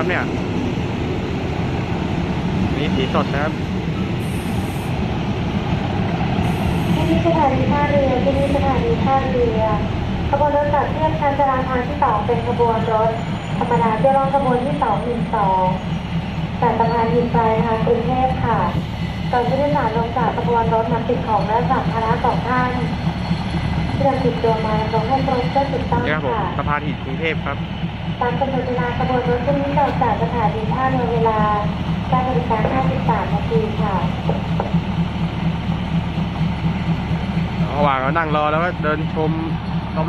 นะครับเนี่ยนี่สีสดนะครับที่นี่สถานีท่าเรือที่นี่สถานีท่าเรือขบวนรถตัดเทียบชานจราจรที่สองเป็นขบวนรถธรรมดาเที่ยวรอบขบวนที่สองหนึ่งสองจากสะพานหินทรายทางกรุงเทพค่ะตอนผู้โดยสารลงจากขบวนรถนำสิ่งของและสัมภาระของท่าน ที่นำติดตัวมาลงให้ตรงเพื่อติดตั้งนี่ครับผมค่ะสะพานหินกรุงเทพครับ ตามกำหนดเวลาขบวนรถที่นี้ออกจากสถานีท่าเรือเวลา9นาฬิกา53นาทีค่ะ ระหว่างเรานั่งรอแล้วก็เดินชม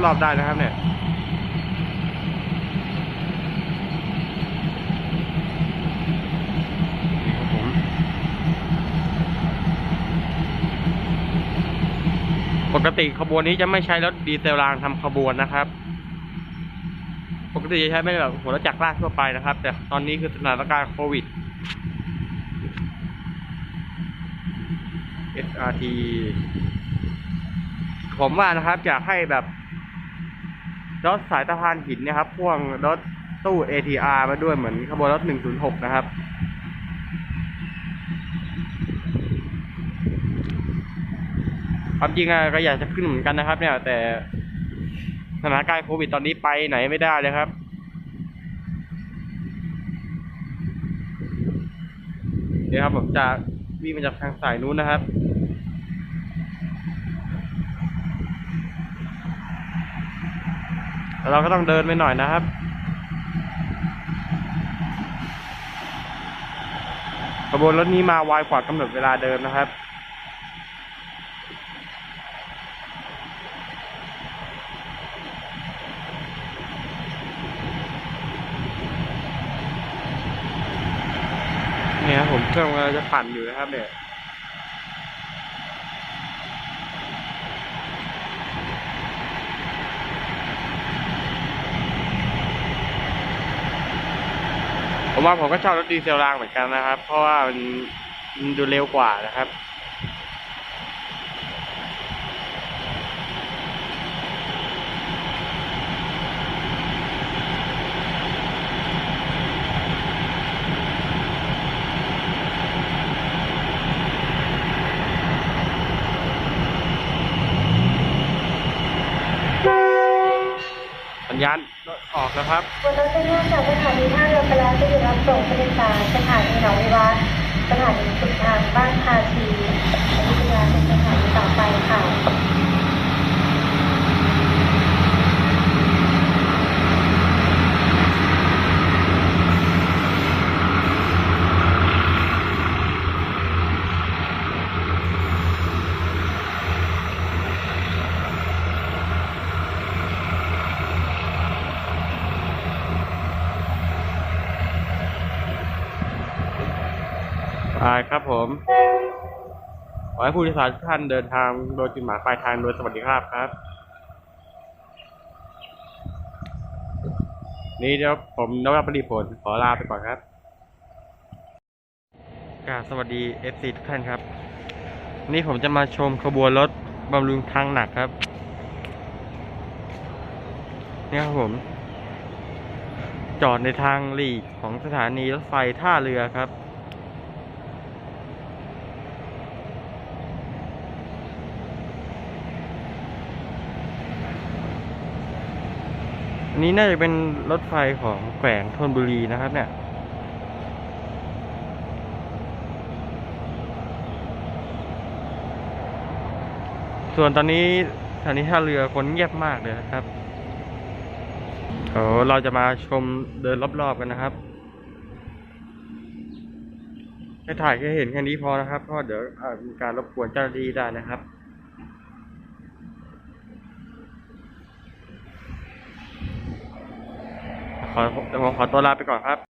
รอบๆได้นะครับเนี่ยนี่ครับผมป กติขบวนนี้จะไม่ใช้รถดีเซลรางทำขบวนนะครับ ปกติจะใช้ไม่แบบหัวรถจักรลากทั่วไปนะครับ แต่ตอนนี้คือสถานการณ์โควิด SRT ผมว่านะครับอยากให้แบบรถสายสะพานหินนะครับพ่วงรถตู้ ATR มาด้วยเหมือนขบวนรถ 106 นะครับ ความจริงอะก็อยากจะขึ้นเหมือนกันนะครับ เนี่ย แต่สถานการณ์โควิดตอนนี้ไปไหนไม่ได้เลยครับเดี๋ยวครับผมจะวิ่งมาจากทางสายนู้นนะครับเราก็ต้องเดินไปหน่อยนะครับขบวนรถนี้มาไวกว่ากำหนดเวลาเดิมนะครับ เนี่ยครับ ผมเครื่องกำลังจะปั่นอยู่นะครับเนี่ยผมว่าผมก็ชอบรถดีเซลรางเหมือนกันนะครับ เพราะว่ามันมันดูเร็วกว่านะครับ สัญาณออกแล้วครับบนรถจะเนื่องจากสถานีท่าเรือไปแล้วจะอยู่รับส่งผู้โดยสารสถานีหนองวิวัฒน์สถานีสุดทางบ้านคาชีอยุธยาเป็นสถานีต่อไปค่ะ ไปครับผม ขอให้ผู้โดยสารทุกท่านเดินทางโดยจุดหมายปลายทางโดยสวัสดิภาพครับ นี่เดี๋ยวผมนวัตปริผลขอลาไปก่อนครับกาสวัสดี FC ทุกท่านครับ นี่ผมจะมาชมขบวนรถบำรุงทางหนักครับ นี่ครับผม จอดในทางหลีกของสถานีรถไฟท่าเรือครับ นี้น่าจะเป็นรถไฟของแขวงธนบุรีนะครับเนี่ย ส่วนตอนนี้สถานีท่าเรือคนเงียบมากเลยนะครับเดี๋ยวเราจะมาชมเดินรอบๆกันนะครับให้ถ่ายแค่เห็นแค่นี้พอนะครับ เพราะเดี๋ยวมีการรบกวนเจ้าหน้าที่ได้นะครับ ขอผมขอตัวลาไปก่อนครับ